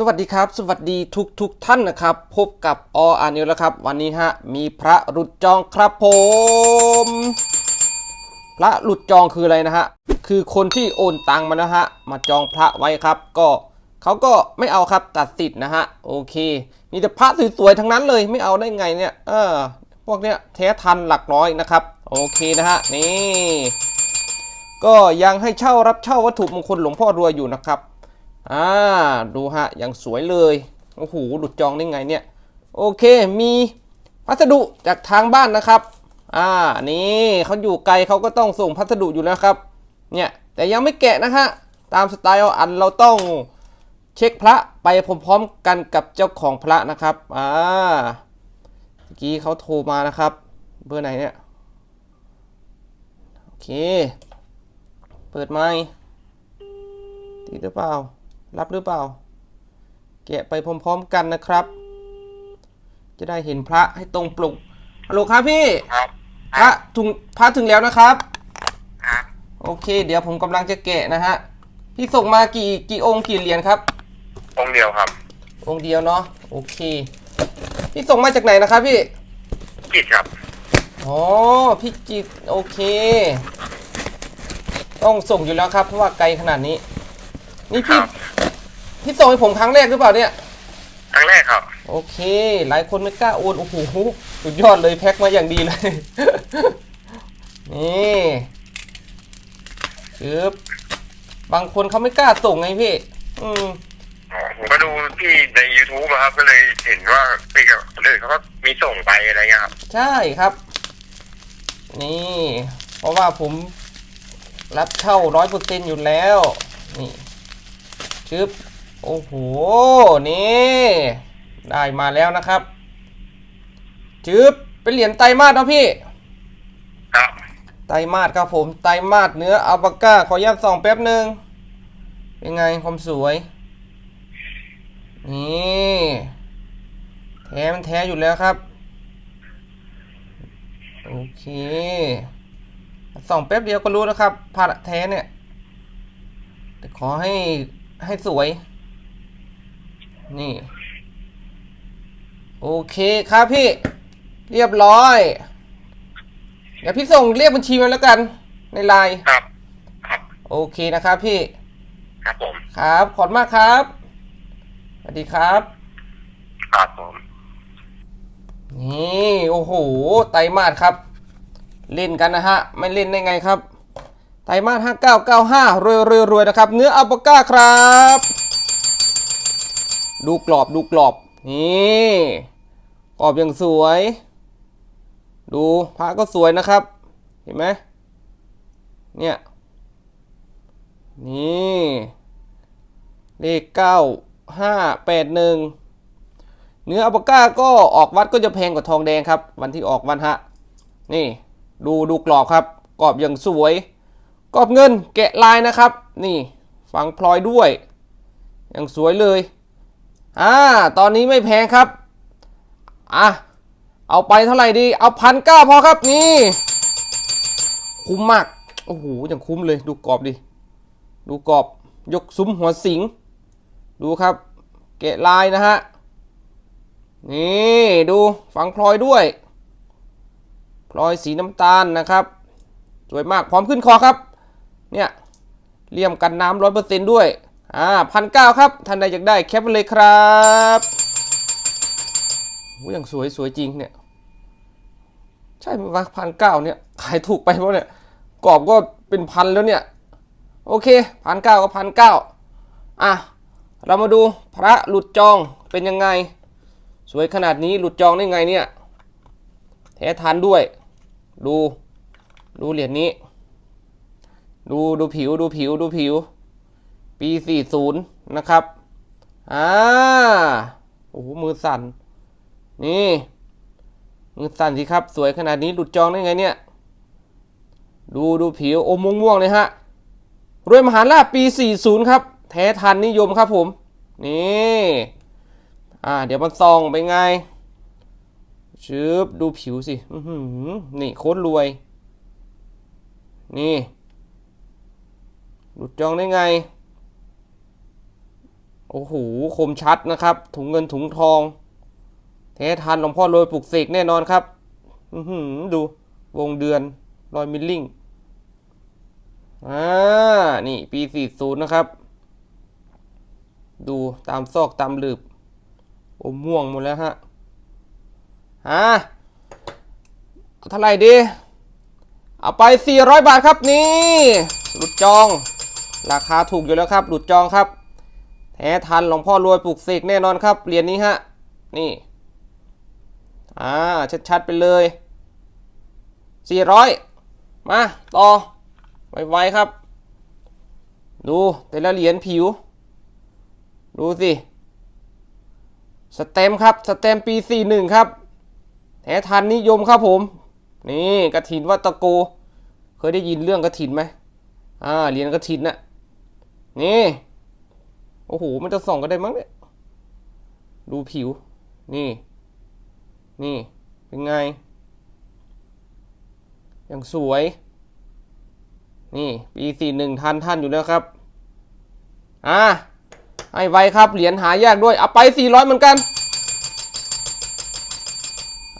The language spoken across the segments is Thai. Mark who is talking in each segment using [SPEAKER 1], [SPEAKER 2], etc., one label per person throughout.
[SPEAKER 1] สวัสดีครับ สวัสดีทุกทุกท่านนะครับ พบกับออานิวแล้วครับ วันนี้ฮะมีพระหลุดจองครับผม พระหลุดจองคืออะไรนะฮะ คือคนที่โอนตังมานะฮะ มาจองพระไว้ครับ ก็เขาก็ไม่เอาครับตัดสิทธิ์นะฮะ โอเค มีแต่พระสวยๆทั้งนั้นเลยไม่เอาได้ไงเนี่ย เออ พวกเนี้ยแท้ทันหลักร้อยนะครับ โอเคนะฮะ นี่ ก็ยังให้เช่ารับเช่าวัตถุมงคลหลวงพ่อรวยอยู่นะครับ อ่าดูฮะอย่างสวยเลยโอ้โหหลุดจองได้ไงเนี่ยโอเคมีพัสดุจากทางบ้านนะครับ อ่านี่เขาอยู่ไกลเขาก็ต้องส่งพัสดุอยู่แล้วครับ เนี่ยแต่ยังไม่แกะนะฮะตามสไตล์เอาอันเราต้องเช็คพระไปพร้อมๆกันกับเจ้าของพระนะครับ อ่าเมื่อกี้เขาโทรมานะครับ เบอร์ไหนเนี่ย โอเค เปิดไมค์ติดหรือเปล่า รับหรือเปล่า แกะไปพร้อมๆกันนะครับ จะได้เห็นพระให้ตรงปลุกฮัลโหลครับพี่
[SPEAKER 2] ครับ
[SPEAKER 1] พระถึงพระถึงแล้วนะครับ
[SPEAKER 2] ครับ
[SPEAKER 1] โอเค เดี๋ยวผมกำลังจะแกะนะฮะ พี่ส่งมากี่กี่องค์กี่เหรียญครับ
[SPEAKER 2] องค์เดียวครับ
[SPEAKER 1] องค์เดียวเนาะ โอเค พี่ส่งมาจากไหนนะครับพี่
[SPEAKER 2] กิจครับ
[SPEAKER 1] อ๋อ พี่จิตรโอเค ต้องส่งอยู่แล้วครับ เพราะว่าไกลขนาดนี้ นี่
[SPEAKER 2] ค
[SPEAKER 1] พี่
[SPEAKER 2] รับ
[SPEAKER 1] พี่ส่งให้ผมครั้งแรกหรือเปล่าเนี่ย
[SPEAKER 2] ครั้งแรกครับ
[SPEAKER 1] โอเค หลายคนไม่กล้าโอนโอ้โหสุดยอดเลยแพ็คมาอย่างดีเลย นี่คืบบางคนเขาไม่กล้าส่งไงพี่ อืม
[SPEAKER 2] ผมก็ดูพี่ใน YouTube อะครับ ก็เลยเห็นว่าพี่กับคนอื่นเขาก็มีส่งไปอะไรเงี้ยครับ
[SPEAKER 1] ใช่ครับ นี่ เพราะว่าผมรับเช่าร้อยเปอร์เซ็นอยู่แล้ว นี่ ชึบโอ้โห นี่ ได้มาแล้วนะครับชึบเป็นเหรียญไตรมาสเนาะพี่
[SPEAKER 2] ครับ
[SPEAKER 1] ไตรมาสครับผม ไตรมาสเนื้ออัลปาก้า ขออนุญาตส่องแป๊บหนึ่งเป็นไงความสวย นี่แท้มันแท้อยู่แล้วครับ โอเคส่องแป๊บเดียวก็รู้แล้วครับผ้าแท้เนี่ยแต่ขอให้ ให้สวย นี่ โอเคครับพี่ เรียบร้อย เดี๋ยวพี่ส่งเรียกบัญชีมาแล้วกัน ในไลน์
[SPEAKER 2] ครับ ครับ
[SPEAKER 1] โอเคนะครับพี่
[SPEAKER 2] ครับผม
[SPEAKER 1] ครับ ขอบคุณมากครับ สวัสดีครับ
[SPEAKER 2] ครับผม
[SPEAKER 1] นี่ โอ้โห ไตรมาสครับ เล่นกันนะฮะ ไม่เล่นได้ไงครับ ไตรมาสห้าเก้าเก้าห้ารวยรวยรวยนะครับ เนื้ออัลปาก้าครับ ดูกรอบดูกรอบ นี่กรอบอย่างสวย ดูพระก็สวยนะครับ เห็นไหมเนี่ย นี่ เลขเก้าห้าแปดหนึ่งเนื้ออัลปาก้าก็ออกวัดก็จะแพงกว่าทองแดงครับ วันที่ออกวันฮะ นี่ ดูดูกรอบครับ กรอบอย่างสวย กรอบเงินแกะลายนะครับ นี่ฝังพลอยด้วยอย่างสวยเลยอ่าตอนนี้ไม่แพงครับอะเอาไปเท่าไหร่ดี เอาพันเก้าพอครับนี่ คุ้มมาก โอ้โหอย่างคุ้มเลยดูกรอบดิ ดูกรอบยกซุ้มหัวสิง ดูครับแกะลายนะฮะ นี่ดูฝังพลอยด้วย พลอยสีน้ำตาลนะครับ สวยมากพร้อมขึ้นคอครับ เนี่ยเลี่ยมกันน้ำร้อยเปอร์เซนต์ด้วย อ่าพันเก้าครับท่านใดอยากได้แคปไว้เลยครับโอ้ยอย่างสวยสวยจริงเนี่ย ใช่ไหมวะพันเก้าเนี่ย ขายถูกไปเพราะเนี่ยกรอบก็เป็นพันแล้วเนี่ย โอเคพันเก้าก็พันเก้าอะ เรามาดูพระหลุดจองเป็นยังไง สวยขนาดนี้หลุดจองได้ไงเนี่ย แท้ทันด้วย ดู ดูเหรียญนี้ ดูดูผิวดูผิวดูผิว ปี40นะครับ อ่า โอ้โหมือสั่น นี่ มือสั่นสิครับ สวยขนาดนี้หลุดจองได้ไงเนี่ย ดูดูผิว โอ้มม่วงเลยฮะรวยมหาลาภปี 40 ครับ แท้ทันนิยมครับผม นี่ อ่า เดี๋ยวมันซองไปไงชืบดูผิวสิอืนี่โคตรรวย นี่ หลุดจองได้ไง โอ้โห คมชัดนะครับ ถุงเงินถุงทองแท้ทันหลวงพ่อรวยปลุกเสกแน่นอนครับ อืดูวงเดือนรอยมิลลิ่ง อ่า นี่ปี 40 นะครับ ดูตามซอกตามหลืบ โอ้ม่วงหมดแล้วฮะฮะเอาเท่าไหร่ดี เอาไป 400 บาทครับนี่ หลุดจอง ราคาถูกอยู่แล้วครับ หลุดจองครับ แท้ทันหลวงพ่อรวยปลุกเสกแน่นอนครับ เหรียญนี้ฮะ นี่อ่าชัดๆไปเลย 400 มาต่อ ไวๆครับ ดูแต่ละเหรียญผิว ดูสิ สเต็มครับ สเต็มปี 41 ครับ แท้ทันนิยมครับผม นี่กระถินวัตโก เคยได้ยินเรื่องกระถินไหมอ่าเหรียญกระถินน่ะ นี่ โอ้โห มันจะส่องกันได้มั้งเนี่ย ดูผิว นี่ นี่ เป็นไง อย่างสวย นี่ปีสี่หนึ่งทันท่านอยู่แล้วครับ อ่าให้ไวครับ เหรียญหายากด้วย เอาไปสี่ร้อยเหมือนกัน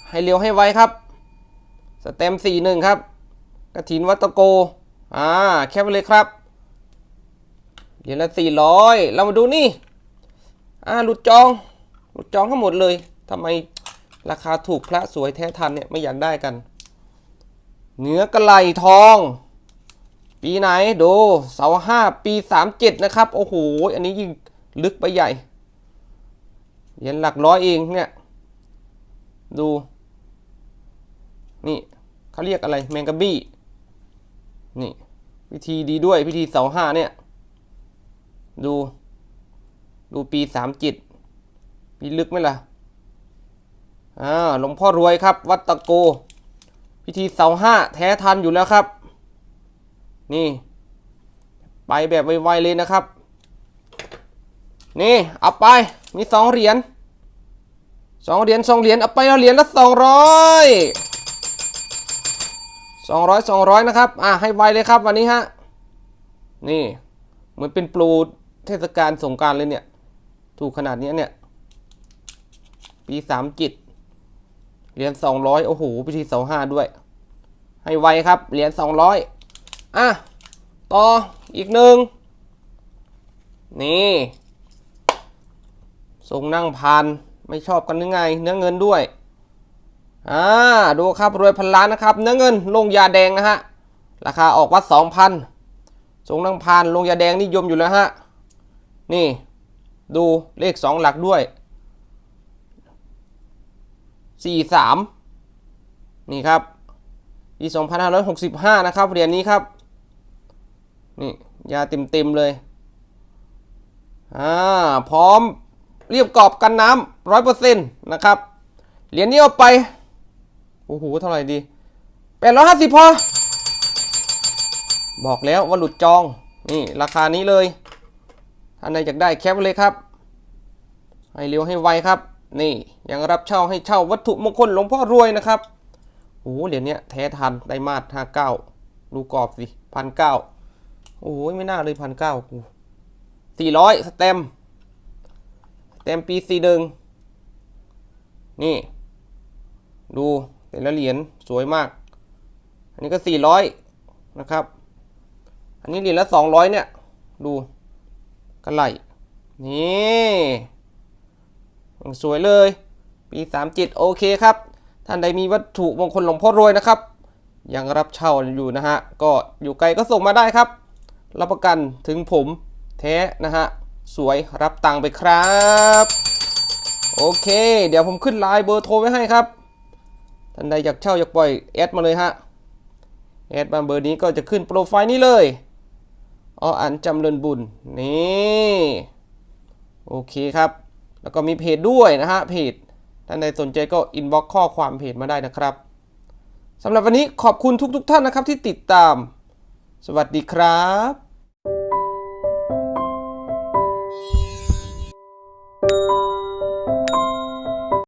[SPEAKER 1] ให้เร็วให้ไวครับ สเต็มสี่หนึ่งครับกระถินวัตโก อ่า แคปไปเลยครับ เหรียญละสี่ร้อยเรามาดูนี่ อ่าหลุดจอง หลุดจองทั้งหมดเลยทำไมราคาถูกพระสวยแท้ทันเนี่ยไม่อยากได้กัน เนื้อกระไหลทอง ปีไหนดูเสาห้าปีสามเจ็ดนะครับ โอ้โห อันนี้ยิ่งลึกไปใหญ่ เหรียญหลักร้อยเองเนี่ย ดู นี่เขาเรียกอะไรแมงกะบี้ นี่ วิธีดีด้วย พิธีเสาห้าเนี่ย ดู ดูปีสามจิตปีลึกไหมล่ะอ่าหลวงพ่อรวยครับ วัดตะโก พิธีเสาห้าแท้ทันอยู่แล้วครับ นี่ ไปแบบไวๆเลยนะครับ นี่เอาไปมีสองเหรียญสองเหรียญสองเหรียญเอาไปเอาเหรียญละสองร้อยสองร้อยสองร้อยนะครับ อะให้ไวเลยครับวันนี้ฮะ นี่ เหมือนเป็นโปร เทศกาลสงการเลยเนี่ย ถูกขนาดนี้เนี่ย ปีสามจิตเหรียญสองร้อยโอ้โหพิธีเสาห้าด้วย ให้ไวครับเหรียญสองร้อยอะ ต่ออีกหนึ่งนี่ทรงนั่งพานไม่ชอบกันหรือไง เนื้อเงินด้วยอ่าดูครับรวยพันล้านนะครับ เนื้อเงินลงยาแดงนะฮะ ราคาออกวัดสองพันทรงนั่งพานลงยาแดงนิยมอยู่แล้วฮะ นี่ดูเลขสองหลักด้วยสี่สามนี่ครับปีสองพันห้าร้อยหกสิบห้านะครับเหรียญนี้ครับ นี่ ยาเต็มเต็มๆเลย อ่า พร้อมเรียบกรอบกันน้ำร้อยเปอร์เซ็นต์นะครับ เหรียญนี้เอาไป โอ้โห เท่าไหร่ดีแปดร้อยห้าสิบพอ บอกแล้วว่าหลุดจอง นี่ ราคานี้เลย ท่านใดอยากได้แคปเลยครับ ให้เร็วให้ไวครับ นี่ยังรับเช่าให้เช่าวัตถุมงคลหลวงพ่อรวยนะครับโอ้โหเหรียญเนี้ยแท้ทันไดมาสห้าเก้าดูกรอบสิพันเก้าโอ้โหไม่น่าเลยพันเก้ากูสี่ร้อยสเต็มสเต็มปีสี่หนึ่งนี่ ดูแต่ละเหรียญสวยมาก อันนี้ก็สี่ร้อยนะครับ อันนี้เหรียญละสองร้อยเนี่ย ดู กันไหลนี่ยังสวยเลย ปีสามจิตโอเคครับ ท่านใดมีวัตถุมงคลหลวงพ่อรวยนะครับ ยังรับเช่าอยู่นะฮะ ก็อยู่ไกลก็ส่งมาได้ครับ รับประกันถึงผมแท้นะฮะ สวยรับตังค์ไปครับ โอเค เดี๋ยวผมขึ้นไลน์เบอร์โทรไว้ให้ครับ ท่านใดอยากเช่าอยากปล่อยแอดมาเลยฮะแอดมาเบอร์นี้ก็จะขึ้นโปรไฟล์นี้เลย ออันจำเริญบุญ นี่โอเคครับ แล้วก็มีเพจด้วยนะฮะเพจท่านใดสนใจก็อินบ็อกข้อความเพจมาได้นะครับสำหรับวันนี้ขอบคุณทุกๆทท่านนะครับที่ติดตาม สวัสดีครับ